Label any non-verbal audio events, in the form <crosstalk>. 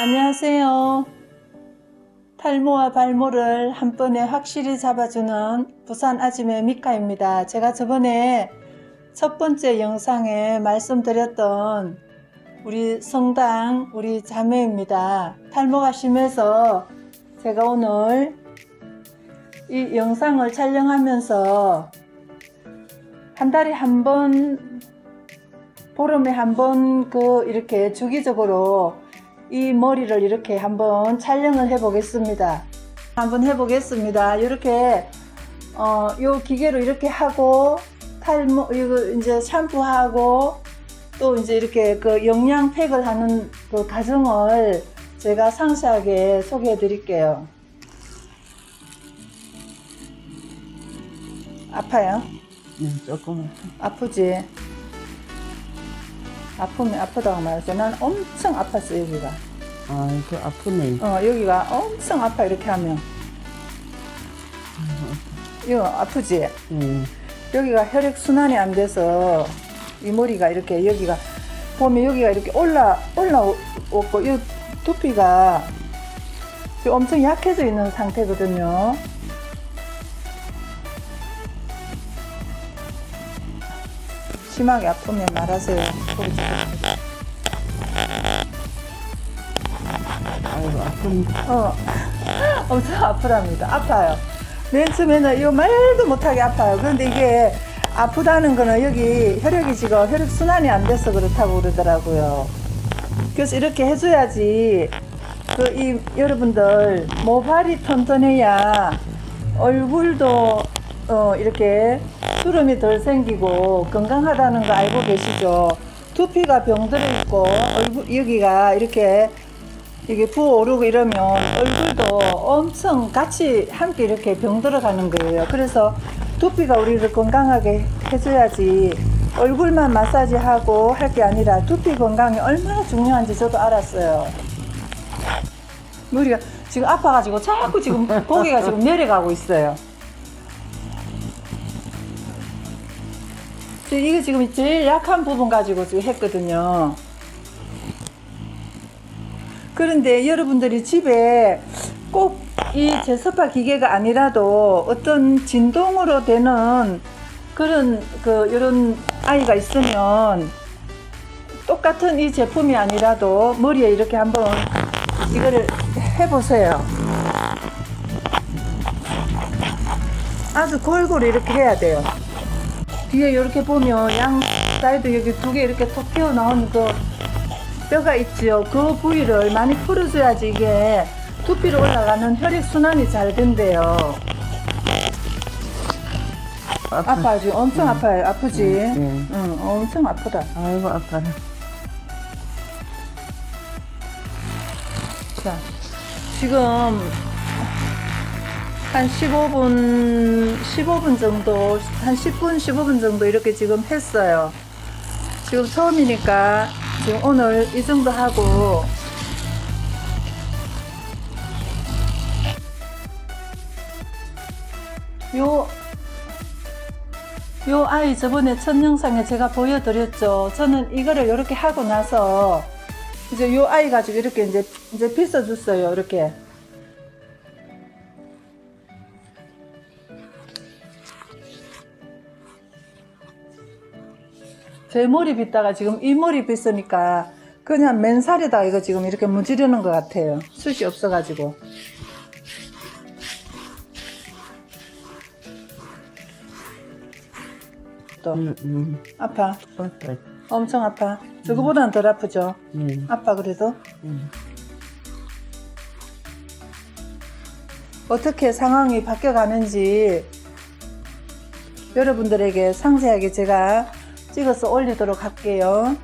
안녕하세요. 탈모와 발모를 한 번에 확실히 잡아주는 부산 아지매 미카입니다. 제가 저번에 첫 번째 영상에 말씀드렸던 우리 성당 우리 자매입니다. 탈모가 심해서 제가 오늘 이 영상을 촬영하면서 한 달에 한 번, 보름에 한 번 그 이렇게 주기적으로 이 머리를 이렇게 한번 촬영을 해 보겠습니다. 한번 해 보겠습니다. 이렇게 어, 요 기계로 이렇게 하고 탈모 이거 이제 샴푸하고 또 이제 이렇게 그 영양팩을 하는 그 과정을 제가 상세하게 소개해 드릴게요. 아파요? 네, 조금 아프지? 아프면 아프다고 말했어. 난 엄청 아팠어, 여기가. 아 이거 아프네. 어, 여기가 엄청 아파, 이렇게 하면. 이거 아프지? 네. 여기가 혈액 순환이 안 돼서 이 머리가 이렇게 여기가 보면 여기가 이렇게 올라, 올라오고, 이 두피가 지금 엄청 약해져 있는 상태거든요. 심하게 아프면 말하세요. 소리 지르면서. 아이고 아픈. 어, <laughs> 엄청 아프답니다. 아파요. 맨 처음에는 이거 말도 못하게 아파요. 그런데 이게 아프다는 거는 여기 혈액이 지금 혈액 순환이 안 돼서 그렇다고 그러더라고요. 그래서 이렇게 해줘야지 그 이 여러분들 모발이 튼튼해야 얼굴도 어 이렇게 주름이 덜 생기고 건강하다는 거 알고 계시죠? 두피가 병들어 있고 얼굴 여기가 이렇게 이게 부어오르고 이러면 얼굴도 엄청 같이 함께 이렇게 병들어 가는 거예요. 그래서 두피가 우리를 건강하게 해줘야지 얼굴만 마사지하고 할 게 아니라 두피 건강이 얼마나 중요한지 저도 알았어요. 머리가 지금 아파가지고 자꾸 지금 고개가 지금 내려가고 있어요. 이게 지금 제일 약한 부분 가지고 지금 했거든요. 그런데 여러분들이 집에 꼭 이 제습화 기계가 아니라도 어떤 진동으로 되는 그런 그 이런 아이가 있으면 똑같은 이 제품이 아니라도 머리에 이렇게 한번 이거를 해보세요. 아주 골고루 이렇게 해야 돼요. 뒤에 이렇게 보면 양 사이드 여기 두 개 이렇게 톡 튀어나오는 그 뼈가 있죠. 그 부위를 많이 풀어줘야지 이게 두피로 올라가는 혈액순환이 잘 된대요. 아파. 아파요. 지금 엄청 아파요. 아프지? 네. 응, 엄청 아프다. 아이고 아파라. 자, 지금 한 15분, 15분 정도, 한 10분, 15분 정도 이렇게 지금 했어요. 지금 처음이니까 지금 오늘 이 정도 하고 요, 요 아이 저번에 첫 영상에 제가 보여드렸죠. 저는 이거를 이렇게 하고 나서 이제 요 아이 가지고 이렇게 이제 이제 빗어줬어요. 이렇게. 제 머리 빗다가 지금 이 머리 빗으니까 그냥 맨살에다 이거 지금 이렇게 문지르는 것 같아요. 숱이 없어가지고. 또 음, 음. 아파. 아파. 엄청 아파. 저거보다는 덜 아프죠. 네. 아파 그래도. 음. 어떻게 상황이 바뀌어 가는지 여러분들에게 상세하게 제가 찍어서 올리도록 할게요.